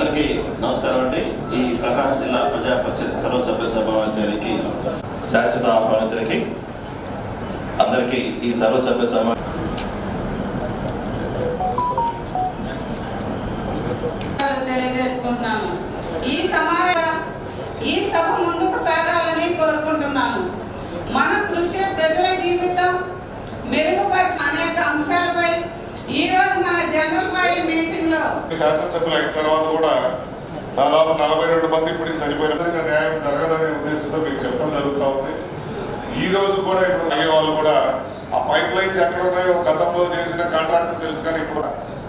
అందరికీ నమస్కారం అండి. ఈ ప్రకాశం జిల్లా ప్రజా పరిషత్ సర్వసభ్య సమావేశానికి శాశ్వత ఆహ్వానితులకి అందరికీ ఈ సర్వసభ్య సమా తెలియజేసుకుంటున్నాను. ఈ సమావేశ ఈ సభ ముందుకు సాగాలని కోరుకుంటున్నాను. మన కృషి ప్రజల జీవితం మెరుగుపరిచిన అనేక అంశాలపై ఈ రోజు మన జనరల్ బాడీ మీటింగ్ శాసనసభ్యులు అయిన తర్వాత కూడా దాదాపు నలభై రెండు మంది ఇప్పుడు చనిపోయిన న్యాయం జరగదనే ఉద్దేశంతో మీకు చెప్పడం జరుగుతూ ఉంది. ఈ రోజు కూడా ఇప్పుడు అయ్యే వాళ్ళు కూడా ఆ పైప్ లైన్స్ ఎక్కడ ఉన్నాయో గతంలో చేసిన కాంట్రాక్టర్ తెలుసు కానీ ఇప్పుడు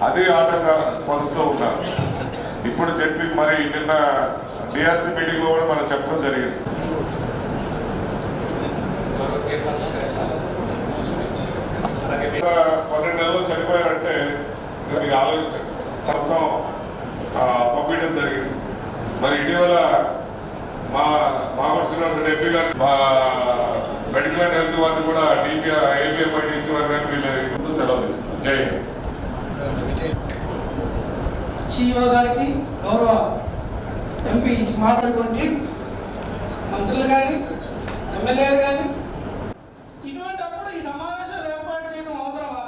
అదే ఆటంగా పరుస్తూ ఉన్నారు. ఇప్పుడు చెప్పి మరి నిన్న డిఆర్సీ మీటింగ్లో కూడా మనం చెప్పడం జరిగింది. పన్నెండు నెలలు చనిపోయారంటే మీరు ఆలోచించండి. మొత్తం పంపించడం జరిగింది. మరి ఇటీవల మా మాగుడు శ్రీనివాస ఎంపీ గారు మా మెడికల్ అండ్ హెల్త్ వారిని కూడా డిపిఆర్ ఏపీఎంఐటీసీ వారి గారిని వీళ్ళు సెలవు జై సిఇఓ గారికి గౌరవ ఎంపీ మాట్లాడుకోండి మంత్రులు కానీ ఎమ్మెల్యేలు కానీ ఇటువంటి అప్పుడు ఈ సమావేశాలు ఏర్పాటు చేయడం అవసరమా?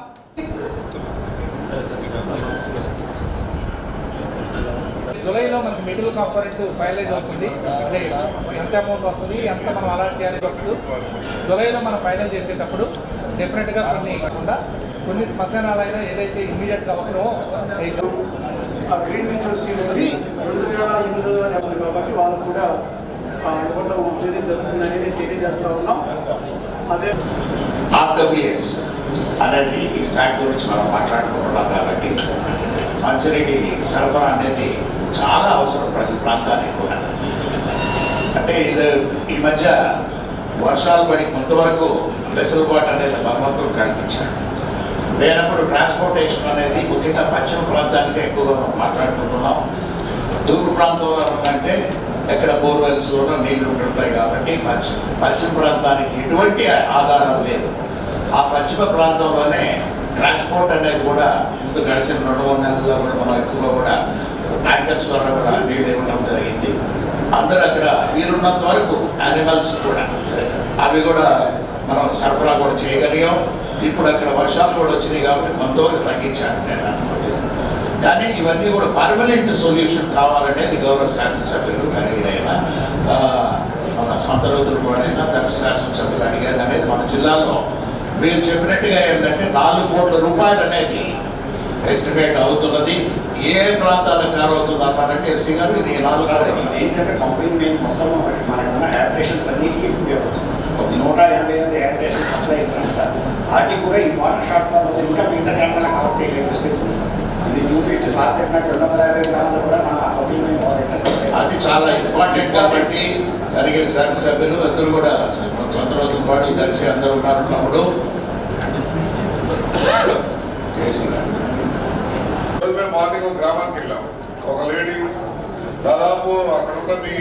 జూలైలో మనకి మిడిల్ కాంపోనెంట్ ఫైనలైజ్ అవుతుంది. అంటే ఎంత అమౌంట్ వస్తుంది ఎంత మనం అలాట్ చేయాలి వచ్చు జూలైలో మనం ఫైనల్ చేసేటప్పుడు డెఫినెట్గా కొన్ని కాకుండా కొన్ని శ్మశానాలైనా ఏదైతే ఇమీడియట్గా అవసరమో రెండు వేల ఎనిమిదిలో ఉంది కాబట్టి వాళ్ళు కూడా తెలియజేస్తా ఉన్నాం. అదే ఆర్డబ్ల్యూఎస్ అనేది ఈ శాఖ గురించి మనం మాట్లాడుకుంటున్నాం కాబట్టి మంచినీటి సరఫరా అనేది చాలా అవసరం ప్రతి ప్రాంతానికి కూడా. అంటే ఈ మధ్య వర్షాలు పడి కొంతవరకు వెసులుబాటు అనేది భగవంతుడు కల్పించాడు. లేనప్పుడు ట్రాన్స్పోర్టేషన్ అనేది ముఖ్యంగా పశ్చిమ ప్రాంతానికి ఎక్కువగా మనం మాట్లాడుకుంటున్నాం. తూర్పు ప్రాంతంలో ఉందంటే ఎక్కడ కూడా నీళ్ళు ఉంటుంటాయి కాబట్టి పశ్చిమ పశ్చిమ ప్రాంతానికి ఎటువంటి ఆధారాలు లేదు ఆ పశ్చిమ ప్రాంతంలోనే ట్రాన్స్పోర్ట్ అనేది కూడా ముందు గడిచిన రెండు మూడు నెలల్లో కూడా మనం ఎక్కువగా కూడా ట్యాంకర్స్ ద్వారా కూడా నీళ్ళు ఇవ్వడం జరిగింది. అందరూ అక్కడ వీలున్నంత వరకు యానిమల్స్ కూడా. అవి కూడా మనం సరఫరా కూడా చేయగలిగాం. ఇప్పుడు అక్కడ వర్షాలు కూడా వచ్చినాయి కాబట్టి కొంతవరకు తగ్గించాను నేను కానీ ఇవన్నీ కూడా పర్మనెంట్ సొల్యూషన్ కావాలనేది గౌరవ శాసనసభ్యులు కనిగిరైన మన సొంత రోజులు కూడా అయినా దర్శ శాసనసభ్యులు అడిగేది అనేది మన జిల్లాలో మీరు చెప్పినట్టుగా ఏంటంటే నాలుగు కోట్ల రూపాయలు అనేది ఎస్టిమేట్ అవుతున్నది. ఏ ప్రాంతాలకు కారవుతుంది అన్నారంటే ఎస్సీ గారు ఇది ఇది ఏంటంటే కంపెనీ మేము మొత్తం మనకున్న హ్యాబిటేషన్స్ అన్నిటికీ ఉపయోగపడుతుంది నూట యాభై ఎనిమిది హ్యాబిటేషన్ సప్లై ఇస్తున్నాం సార్. వాటికి కూడా ఈ వాటర్ షార్ట్ ఫాల్ వల్ల ఇంకా మిగతా గ్రామాల కవర్ చేయలేని స్థితి ఉంది సార్. ఇది టూ ఫిఫ్టీ సార్ చెప్పినట్టు రెండు వందల యాభై గ్రామాలు కూడా మన కంపెనీ అది చాలా ఇంపార్టెంట్ కాబట్టి జరిగిన శాసనసభ్యులు అందరూ కూడా సొంత రోజుల పాటు కలిసి అందరూ ఉన్నారన్నప్పుడు కేసీ గారు రోజు మేము మార్నింగ్ ఒక గ్రామానికి వెళ్ళాం. ఒక లేడీ దాదాపు అక్కడ ఉన్న మీ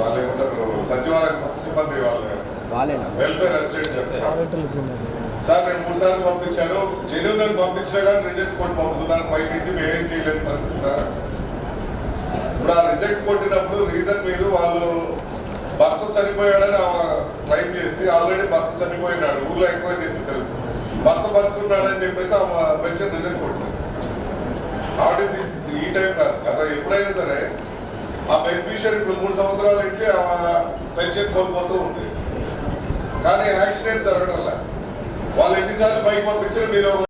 వాళ్ళు ఏమంటారు సచివాలయ సిబ్బంది వాళ్ళు. వెల్ఫేర్ అసిస్టెంట్ చెప్తారు సార్ నేను మూడు సార్లు పంపించాను. జెన్యున్ అని పంపించినా కానీ రిజెక్ట్ కొట్టి పంపుతున్నారు పై నుంచి మేమేం చేయలేని పరిస్థితి సార్. ఇప్పుడు ఆ రిజెక్ట్ కొట్టినప్పుడు రీజన్ మీరు వాళ్ళు భర్త చనిపోయాడని క్లైమ్ చేసి ఆల్రెడీ భర్త చనిపోయినాడు. ఊర్లో ఎక్కువ చేసి తెలుసు. భర్త బతుకున్నాడని చెప్పేసి ఆ పెన్షన్ రిజల్ట్ కొట్టారు కాబట్టి ఈ టైం కాదు కదా ఎప్పుడైనా సరే ఆ బెనిఫిషియరీ ఇప్పుడు మూడు సంవత్సరాల నుంచి ఆ పెన్షన్ కోల్పోతూ ఉంది. కానీ యాక్సిడెంట్ జరగడం వాళ్ళు ఎన్నిసార్లు బైక్ పంపించారు మీరు